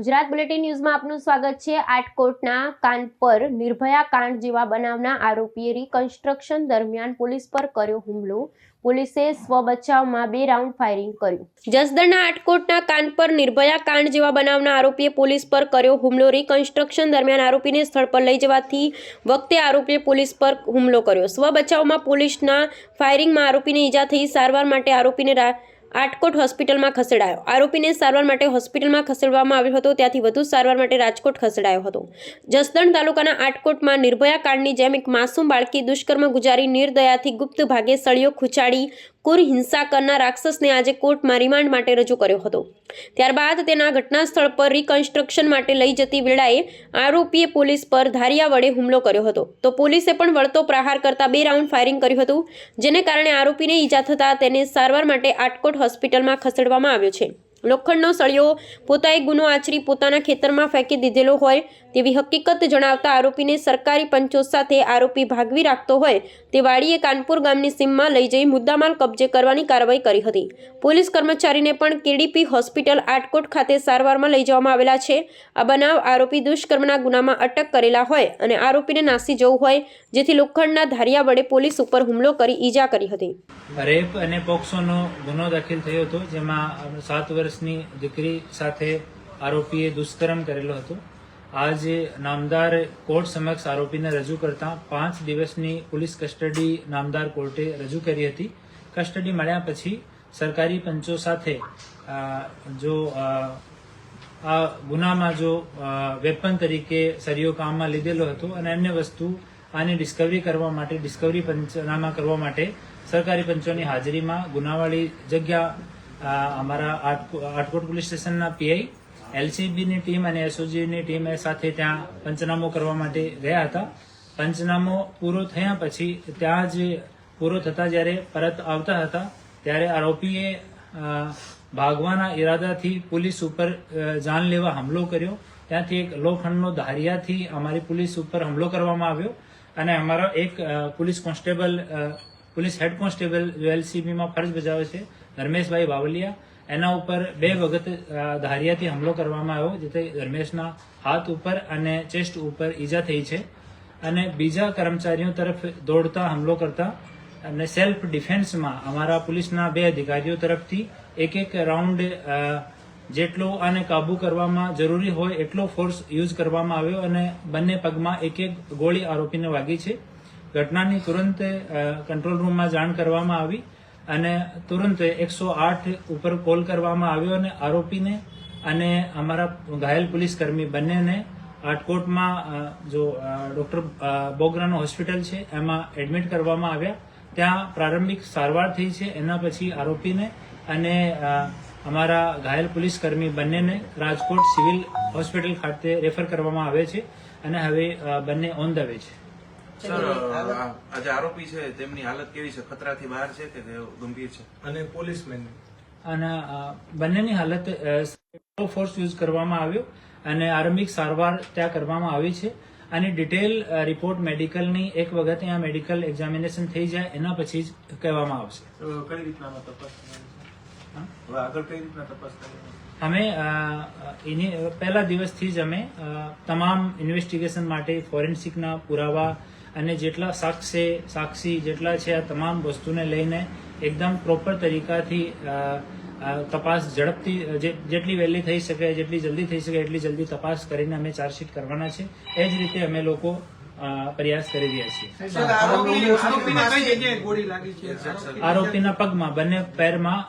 Gujarat bulletin ન્યૂઝમાં આપનું સ્વાગત છે. આટકોટના કાન પર નિર્ભયા કાંડ જેવા બનાવના આરોપીએ રિકન્સ્ટ્રક્શન દરમિયાન પોલીસ પર કર્યો હુમલો. પોલીસે સ્વ બચાવમાં બે રાઉન્ડ ફાયરિંગ કર્યું. જસદણના આટકોટના કાન પર નિર્ભયા કાંડ જેવા બનાવના આરોપીએ પોલીસ પર કર્યો હુમલો. રિકન્સ્ટ્રક્શન દરમિયાન આરોપીને સ્થળ પર લઈ જવાથી વખતે આરોપીએ પોલીસ પર હુમલો કર્યો. સ્વ બચાવમાં પોલીસના ફાયરિંગમાં આરોપીને ઈજા થઈ. સારવાર માટે આરોપીને આટકોટ હોસ્પિટલમાં ખસેડાયો. આરોપીને સારવાર માટે હોસ્પિટલમાં ખસેડવામાં આવ્યો હતો. ત્યાંથી વધુ સારવાર માટે રાજકોટ ખસેડાયો હતો. જસદણ તાલુકાના આટકોટમાં નિર્ભયા કાંડની જેમ એક માસૂમ બાળકી દુષ્કર્મ ગુજારી નિર્દયાથી ગુપ્ત ભાગે સળિયો ખૂંચાડી કુર હિંસા કરનાર રાક્ષસને આજે કોર્ટમાં રિમાન્ડ માટે રજૂ કર્યો હતો. ત્યારબાદ તેના ઘટના સ્થળ પર રિકન્સ્ટ્રક્શન માટે લઈ જતી વેળાએ આરોપીએ પોલીસ પર ધારિયા વડે હુમલો કર્યો હતો. તો પોલીસે પણ વળતો પ્રહાર કરતા બે રાઉન્ડ ફાયરિંગ કર્યું હતું, જેને કારણે આરોપીને ઈજા થતાં તેને સારવાર માટે આટકોટ હોસ્પિટલમાં ખસેડવામાં આવ્યો છે. લોખંડનો સળિયો, પોતાએ ગુનો આચરી પોતાના ખેતરમાં ફેંકી દીધેલો હોય તેવી હકીકત જણાવતા આરોપીને સરકારી પંચો સાથે આરોપી ભાગવી રાખતો હોય તે વાડીએ કાનપુર ગામની સીમમાં લઈ જઈ મુદ્દામાલ કબજે કરવાની કાર્યવાહી કરી હતી. પોલીસ કર્મચારીને પણ કેડીપી હોસ્પિટલ આટકોટ ખાતે સારવારમાં લઈ જવામાં આવેલા છે. આ બનાવ આરોપી દુષ્કર્મના ગુનામાં અટક કરેલા હોય અને આરોપીને નાસી જવું હોય જેથી લોખંડના ધારિયા વડે પોલીસ ઉપર હુમલો કરી ઈજા કરી હતી. રેપ અને પોક્સોનો ગુનો દાખલ થયો હતો, જેમાં સાત વર્ષની દીકરી સાથે આરોપીએ દુષ્કર્મ કરેલો હતો. આજે નામદાર કોર્ટ સમક્ષ આરોપીને રજૂ કરતા પાંચ દિવસની પોલીસ કસ્ટડી નામદાર કોર્ટે રજૂ કરી હતી. કસ્ટડી મળ્યા પછી સરકારી પંચો સાથે જો આ ગુનામાં જો વેપન તરીકે સરિયો કામમાં લીધેલો હતો અને અન્ય વસ્તુ આની ડિસ્કવરી કરવા માટે, ડિસ્કવરી પંચનામા કરવા માટે સરકારી પંચોની હાજરીમાં ગુનાવાળી જગ્યા અમારા આટકો- આટકોટ પોલીસ સ્ટેશનના પીઆઈ એલસીબીની ટીમ અને એસઓજીની ટીમ સાથે ત્યાં પંચનામો કરવા માટે ગયા હતા. પંચનામો પૂરો થયા પછી ત્યાં જ પૂરો થતા જ્યારે પરત આવતા હતા, ત્યારે આરોપીએ ભાગવાના ઈરાદાથી પોલીસ ઉપર જાનલેવા હુમલો કર્યો. ત્યાંથી એક લોખંડનો ધારિયાથી અમારી પોલીસ ઉપર હુમલો કરવામાં આવ્યો અને અમારો એક police constable police head constable એલસીબીમાં ફરજ બજાવે છે, ધર્મેશભાઈ બાવલિયા એના ઉપર બે વખત ધારિયાથી હુમલો કરવામાં આવ્યો, જેથી ધર્મેશના હાથ ઉપર અને ચેસ્ટ ઉપર ઈજા થઈ છે. અને બીજા કર્મચારીઓ તરફ દોડતા હુમલો કરતા અને સેલ્ફ ડિફેન્સમાં અમારા પોલીસના બે અધિકારીઓ તરફથી એક એક રાઉન્ડ જેટલો આને કાબુ કરવામાં જરૂરી હોય એટલો ફોર્સ યુઝ કરવામાં આવ્યો અને બંને પગમાં એક એક ગોળી આરોપીને વાગી છે. ઘટનાની તુરંત કંટ્રોલ રૂમમાં જાણ કરવામાં આવી. અને તુરંત એકસો આઠ ઉપર કોલ કરવામાં આવ્યો અને આરોપીને અને અમારા ઘાયલ પોલીસ કર્મી બંનેને આટકોટમાં જો ડોક્ટર બોગરાનો હોસ્પિટલ છે, એમાં એડમિટ કરવામાં આવ્યા. ત્યાં પ્રારંભિક સારવાર થઈ છે, એના પછી આરોપીને અને અમારા ઘાયલ પોલીસ કર્મી બંનેને રાજકોટ સિવિલ હોસ્પિટલ ખાતે રેફર કરવામાં આવે છે અને હવે બંને ઓન ધ વે છે. સર આ આ જે આરોપી છે તેમની હાલત કેવી છે? ખતરાથી બહાર છે કે તે ગંભીર છે? અને પોલીસમેન. અને બંનેની હાલત ફોર્સ યુઝ કરવામાં આવ્યો અને આરંભિક સારવાર ત્યાં કરવામાં આવી છે. અને ડિટેલ રિપોર્ટ મેડિકલની એક વખત અહીંયા મેડિકલ એક્ઝામિનેશન થઈ જાય એના પછી જ કહેવામાં આવશે. કઈ રીતના તપાસ હા? આગળ કઈ રીતના તપાસ અમે અ, એની પહેલા દિવસથી જ અમે અ, તમામ ઇન્વેસ્ટિગેશન માટે ફોરેન્સિકના પુરાવા અને જેટલા સાક્ષી સાક્ષી જેટલા છે આ તમામ વસ્તુને લઈને એકદમ પ્રોપર તરીકાથી તપાસ ઝડપથી જેટલી વહેલી થઈ શકે, જેટલી જલ્દી થઈ શકે, એટલી જલ્દી તપાસ કરીને અમે ચાર્જશીટ કરવાના છે. એ જ રીતે અમે લોકો પ્રયાસ કરી રહ્યા છીએ. આરોપીને કઈ જગ્યાએ ગોળી લાગી છે? આરોપી- આરોપીના પગમાં બંને પેરમાં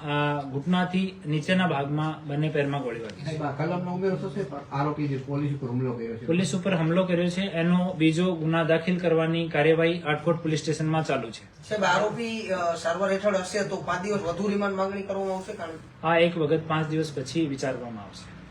ઘૂંટણાથી નીચેના ભાગમાં બંને પેરમાં ગોળી વાગી છે. સાહેબ આ કલમનો ઉમેરો થશે પણ આરોપી પોલીસ ઉપર હુમલો કર્યો છે. પોલીસ ઉપર હુમલો કર્યો છે એનો બીજો ગુના દાખલ કરવાની કાર્યવાહી આટકોટ પોલીસ સ્ટેશનમાં ચાલુ છે. સાહેબ આરોપી સારવાર હેઠળ હશે તો પાંચ દિવસ વધુ રિમાન્ડ માંગણી કરવામાં આવશે આ એક વખત પાંચ દિવસ પછી વિચારવામાં આવશે.